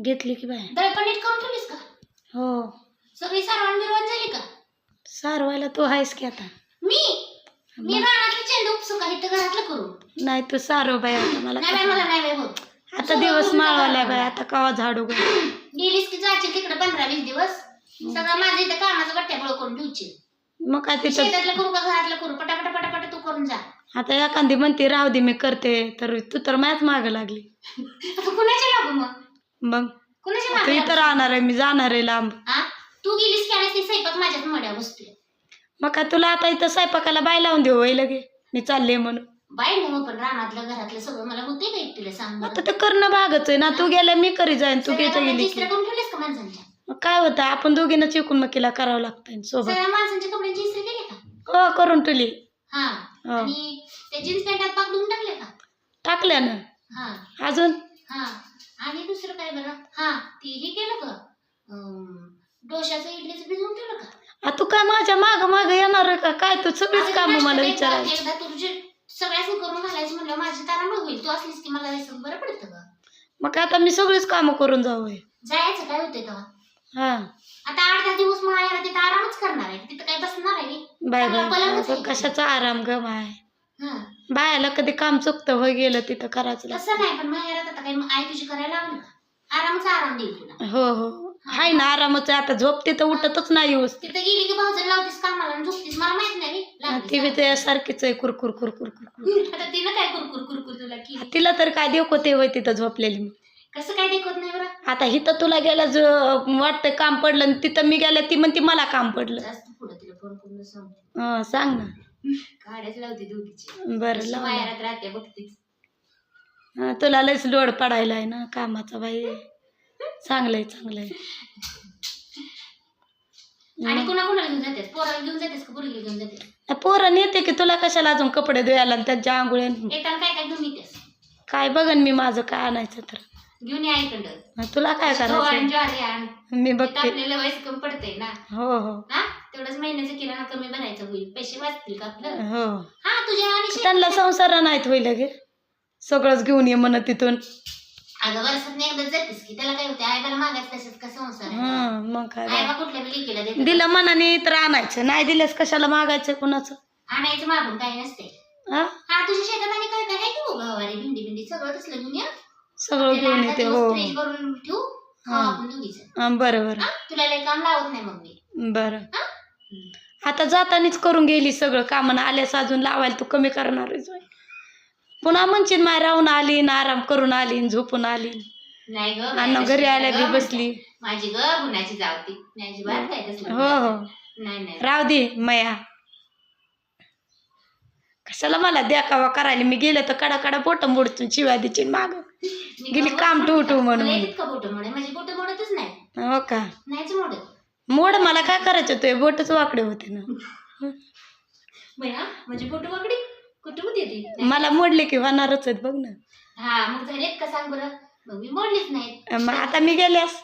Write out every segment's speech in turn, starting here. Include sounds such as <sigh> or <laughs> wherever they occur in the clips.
घेतली की बाय. दळपण नीट करून ठेवलीस का? हो. सगळी सारवण बिरवण झाली का? सारवायला तू आहेस की आता? मी? मी रानातले चेंडू उपसू का इथं घरातलं करू. नाही तू सारव बाय आता मला नाही बाई मला नाही बाई होत आता दिवस माळवाला बाय आता कवा झाडू ग? गेलीस की जायची तिकडे पंधरा वीस दिवस? सगळं माझं इथं कामाचं गट्ट्यामुळे करून ठेवची. मग काय तिथं? शेतातलं करू का घरातलं करू? पटापटा पटापटा तू करून जा. आता एखादी म्हणते राहू दे मी करते. तर तू तर माझ्याच माग लागली. आता कुणाच्या लागू मग? मग कुणाच्या तू मागे इथं राहणार आहे मी जाणार आहे लांब. हा तू गेलीस की आणि ती स्वयंपाक माझ्याच मड्या बसतोय. मग काय तुला आता इथं स्वयंपाकाला बाय लावून देऊ वय लगे? मी चालले म्हणून. बाई ना पण रानातलं घरातलं सगळं मला होते का एकटीला सांग बरं? आता ते करणं भागच आहे ना. तू गेल्या मी करी जाईन. तू सगळ्या बाया गेली की. तिसऱ्या करून ठेवलीस का माणसांच्या? मग काय होतं आपण दोघीनं चिकून मग केला करावं लागतं सोबत. सगळ्या माणसांच्या कपड्यांची इस्त्री केली का? हो करून तुली हा. हो. आणि जीन्स पॅन्टात पाकडून टाकले का? टाकल्यानं हा. अजून? हा. आणि दुसरं काय बरं हा ती हे केलं का डोशाचं इडलीचं भिजवून ठेवलं का आ, तू काय माझ्या माग माग येणार आहे का काय तू सगळीच काम मला विचारायची एकदा तुझे सगळ्याच करून घालायची म्हणलं माझी तारांबळ होईल तू असलीस की मला हे बरं पडतं का मग आता मी सगळीच काम करून जाऊ. जायचं काय होते तेव्हा हा आता आठ दहा दिवस मायाला तिथं आरामच करणार आहे तिथं काय बसणार आहे मी? बाय चांगला बाय पलंगच बाय. आहे. कशाचा आराम ग बाय हा. बायाला कधी काम चुकतं होय गेलं तिथं करायचं. तसं नाही पण माहेरात काही आई तुझी करायला आरामच आराम देईल तुला. हो हो. हाय ना आरामच आहे. आता झोपते तर उठतच नाही व्यवस्थित. तिथं गेली की भाऊजन लावतीस कामाला आणि झोपतीस. मला माहीत नाही लागलीस ती बी त्यासारखीच आहे. कुरकुर कुरकुर कुरकुर. आता तिनं काय कुरकुर कुरकुर तुला केली? तिला तर काय देऊ ते होय तिथं झोपलेली मी. कसं काय देखत नाही बरं? आता हिथं तुला गेल्या जो वाटतं काम पडलं आणि तिथं मी गेल्या ती म्हणते मला काम पडलं. जास्त पुढं तिला फोन करून सांगते. हं, सांग ना. काढ्याच लावते दोघीची. बरं लाव ना. राहते बघतीच. तुला लयच लोड पडायला आहे ना कामाचा बाई. चांगलंय चांगलंय. आणि कुणा कुणाला घेऊन जातेस? पोराला घेऊन जातेस का पोरीला घेऊन जातेस? पोरं नेते की तुला कशाला अजून कपडे धुवायला आणि त्यांच्या येताना काय काय घेऊन येतेस? काय बघन मी माझं काय आणायचं तर. घेऊन या इकडं तुला काय करायचं? ज्वारी आण. मी बघते. आपल्याला वयस कमी पडतंय ना. हो हो. हा? तेवढंच महिन्याचं किराणा कमी बनायचं होईल. पैसे वाचतील का आपलं? हो. हा तुझ्या आणि त्यांना संसार नाहीत होईल लगे सगळंच घेऊन ये म्हणत तिथून. अगं वर्षात एकदा जातेस की त्याला काय होते आईबाला मागायचं तसंच का संसार? आहे? हं, मग काय आईबा कुठल्या बी लेकीला देते दिलं मनाने तर आणायचं नाही दिलंस कशाला मागायचं कुणाचं? आणायचं मागून काही नसते हा? हा तुझ्या शेतात आणि काय काय आहे की हो गवारी भिंडी भिंडी सगळं तसलं घेऊन या. सगळं घेऊन येते हो. फ्रीज भरून ठेवू हा. खाऊ आपण दोघीचं. हं, बरं बरं. हा? तुला लय काम लावत नाही मग मी. बरं. हा? आता जातानीच करून गेली सगळं कामानं आल्यास अजून लावायला तू कमी करणारच होय. पुन्हा म्हणशील माय राहून आली न आराम करून आली झोपून आली. नाही ग माझी घरी आल्या बी बसली. माझी ग गुणाची जावती. काय तसलं हो हो. नाही नाही. राव दे मया. कशाला मला द्याकावा करायला? मी गेले तर कडा कडा बोट मोडतून शिव्या दिची माग. मी गेली काम ठेवू ठेवू म्हणून. मला येतात का बोट मोडे. माझी बोट मोडतच नाही. हो का? नाहीच मोडत. मोड मला काय करायचं? होते बोटच वाकडे होते ना. म्हणजे बोट वाकडी? कुठं होती ती? मला मोडले की होणारच आहेत बघ ना. हा मग झालेत का सांग बरं? मग मी मोडलीच नाहीत. मग आता मी गेल्यास?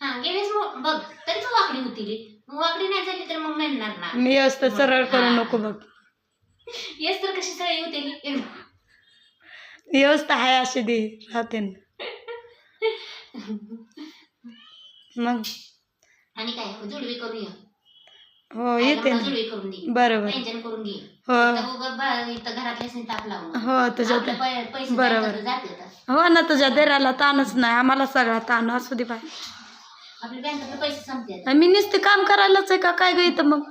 हा गेलेच मो- बघ तरी तू वाकडी होती रे. मग वाकडी नाही झाली तर मग मिळणार ना. मी व्यवस्थित सरळ करू. नको बघ. येस तर कशी सळी होते ली? व्यवस्था आहे अशी दे राहते ना. <laughs> मग? आणि काय जुडवी करून ये हो येते ना. बरोबर. व्यंजन करून घे हो. बा- घरातल्या ताप लावून हो तुझ्या आपले पै- पैसे बरोबर. बँकेत जाते आता. हो ना तुझ्या देराला ताणच नाही आम्हाला सगळा ताण असू दे बाय आपले बँकेतले पैसे संपतात मी नुसते काम करायलाच आहे का? काय ग इथं मग?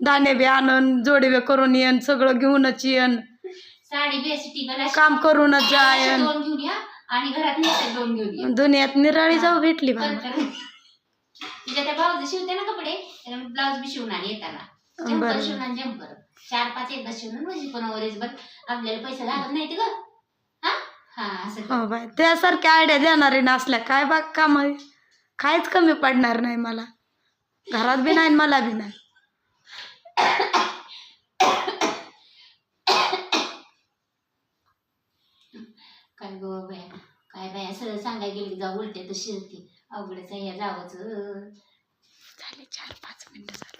दाणे बी आणून जोडवे करून येन सगळं घेऊनच येन. साडी काम करूनच जायन. दोन घेऊन या आणि घरात नेते दोन घेऊन या. दुनियात निराळी जाऊ भेटली तर- तिच्या त्या ब्लाऊज शिवते ना कपडे ब्लाऊज बी शिवून आणि येताना. जम्पर बरं. शिवून आणि जम्पर चार पाच एकदा शिवून म्हणजे पण वरेजभर आपल्याला पैसे लागत नाही ग. हा? हा असं कर. हो बाय त्यासारख्या आयडिया देणारे नसल्या काय बाग काम? आहे काहीच कमी पडणार नाही मला. घरात बी नाही आणि मला बी नाही. काय गो बाया काय बाया सरळ सांगायला गेली जाऊ उलटे तर शिरते अवघडच आहे या जावंच झाले चार पाच मिनिटं